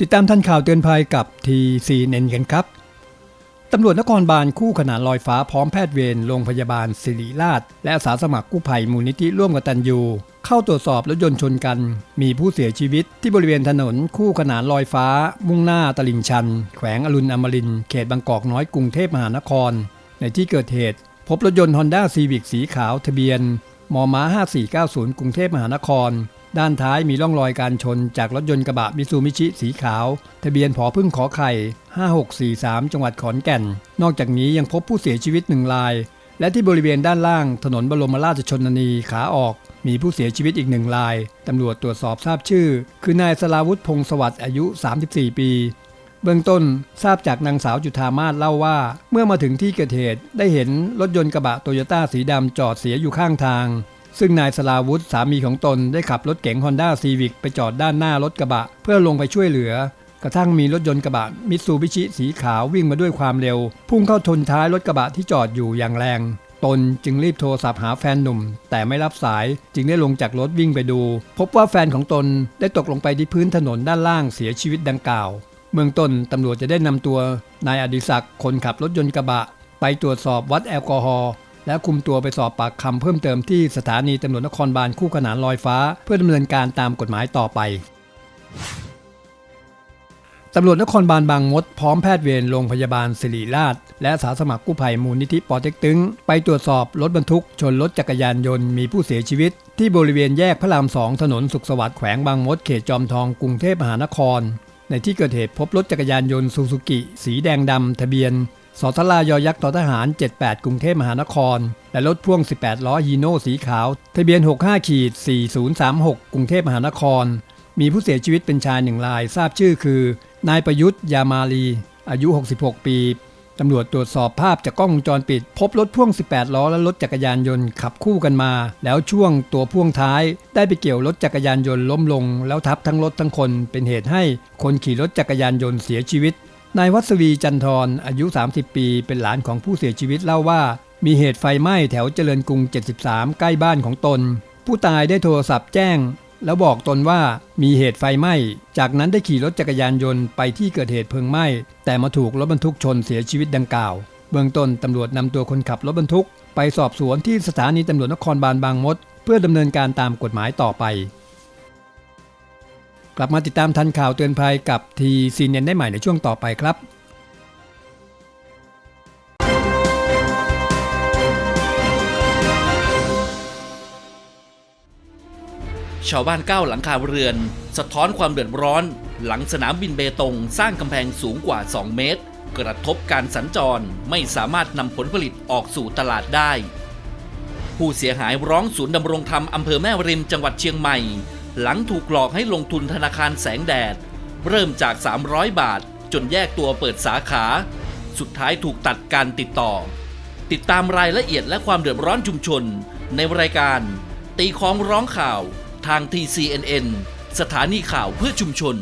ติดตามทันข่าวเตือนภัยกับทีซีเนนกันครับ ตำรวจนครบาลคู่ขนานลอยฟ้าพร้อมแพทย์เวรโรงพยาบาลศิริราช และอาสาสมัครกู้ภัยมูลนิธิร่วมกับตันยูเข้าตรวจสอบรถยนต์ชนกัน มีผู้เสียชีวิตที่บริเวณถนนคู่ขนานลอยฟ้า มุ่งหน้าตลิ่งชัน แขวงอรุณอมรินเขตบางกอกน้อยกรุงเทพมหานคร ในที่เกิดเหตุ พบรถยนต์ Honda Civic สีขาวทะเบียนมม 5490 กรุงเทพมหานคร ด้านท้ายมีร่องรอยการชนจากรถยนต์กระบะมิซูมิชิสีขาว ทะเบียนผอพึ่งขอไข่ 5643 จังหวัดขอนแก่น นอกจากนี้ยังพบผู้เสียชีวิตหนึ่งราย และที่บริเวณด้านล่างถนนบรมราชชนนีขาออก มีผู้เสียชีวิตอีกหนึ่งราย ตำรวจตรวจสอบทราบชื่อ คือนายสลาวุธพงศวัสดิ์อายุ 34 ปีเบื้องต้นทราบจากนางสาวจุธามาศเล่าว่า เมื่อมาถึงที่เกิดเหตุได้เห็นรถยนต์กระบะโตโยต้าสีดำจอดเสียอยู่ข้างทาง ซึ่งนายสลาวุธสามีของตนได้ขับรถเก๋งฮอนด้าซีวิกไปจอดด้านหน้ารถกระบะ เพื่อลงไปช่วยเหลือ กระทั่งมีรถยนต์กระบะมิตซูบิชิสีขาววิ่งมาด้วยความเร็ว พุ่งเข้าชนท้ายรถกระบะที่จอดอยู่อย่างแรง ตนจึงรีบโทรศัพท์หาแฟนหนุ่ม แต่ไม่รับสายจึงได้ลงจากรถวิ่งไปดู พบว่าแฟนของตนได้ตกลงไปที่พื้นถนนด้านล่างเสียชีวิตดังกล่าวเบื้องต้นตำรวจจะได้นำตัวนายอดิศักดิ์คนขับรถยนต์กระบะ ไปตรวจสอบวัดแอลกอฮอล์ และคุมตัวไปสอบปากคำเพิ่มเติมที่สถานีตำรวจนครบาลคู่ขนานลอยฟ้า เพื่อดำเนินการตามกฎหมายต่อไปตำรวจนครบาลบางมดพร้อมแพทย์เวรโรงพยาบาลศิริราช และอาสาสมัครกู้ภัยมูลนิธิปอเต็กตึง ไปตรวจสอบรถบรรทุก ชนรถจักรยานยนต์มีผู้เสียชีวิต ที่บริเวณแยกพระรามสองถนนสุขสวัสดิ์แขวงบางมดเขตจอมทองกรุงเทพมหานคร ในที่เกิดเหตุพบรถจักรยานยนต์ซูซูกิ สีแดงดำทะเบียน สทลายอยักษ์ต่อทหาร 78 กรุงเทพมหานคร และรถพ่วง 18 ล้อฮีโน่สีขาว ทะเบียน 65ขีด4036 กรุงเทพมหานคร มีผู้เสียชีวิตเป็นชายหนึ่งราย ทราบชื่อคือ นายประยุทธ์ยามาลี อายุ 66 ปีตำรวจตรวจสอบภาพจากกล้องวงจรปิด พบรถพ่วง 18 ล้อและรถจักรยานยนต์ขับคู่กันมา แล้วช่วงตัวพ่วงท้าย ได้ไปเกี่ยวรถจักรยานยนต์ล้มลง แล้วทับทั้งรถทั้งคนเป็นเหตุให้คนขี่รถจักรยานยนต์เสียชีวิต นายวัศวีจันทรอายุ 30 ปี เป็นหลานของผู้เสียชีวิตเล่าว่า มีเหตุไฟไหม้แถวเจริญกรุง 73 ใกล้บ้านของตน ผู้ตายได้โทรศัพท์แจ้ง แล้วบอกตนว่ามีเหตุไฟไหม้ จากนั้นได้ขี่รถจักรยานยนต์ไปที่เกิดเหตุเพลิงไหม้ แต่มาถูกรถบรรทุกชนเสียชีวิตดังกล่าว เบื้องต้นตำรวจนำตัวคนขับรถบรรทุก ไปสอบสวนที่สถานีตำรวจนครบาลบางมด เพื่อดำเนินการตามกฎหมายต่อไป กลับมาติดตามทันข่าวเตือนภัยกับทีซีเนนได้ใหม่ในช่วงต่อไปครับชาวบ้านก้าวหลังคาเรือน สะท้อนความเดือดร้อน หลังสนามบินเบตงสร้างกำแพงสูงกว่า 2 เมตร กระทบการสัญจรไม่สามารถนำผลผลิตออกสู่ตลาดได้ ผู้เสียหายร้องศูนย์ดำรงธรรมอำเภอแม่ริมจังหวัดเชียงใหม่ หลังถูกหลอกให้ลงทุนธนาคารแสงแดด เริ่มจาก 300 บาท จนแยกตัวเปิดสาขา สุดท้ายถูกตัดการติดต่อ ติดตามรายละเอียดและความเดือดร้อนชุมชน ในรายการ ตีของร้องข่าว ทาง TCNN สถานีข่าวเพื่อชุมชน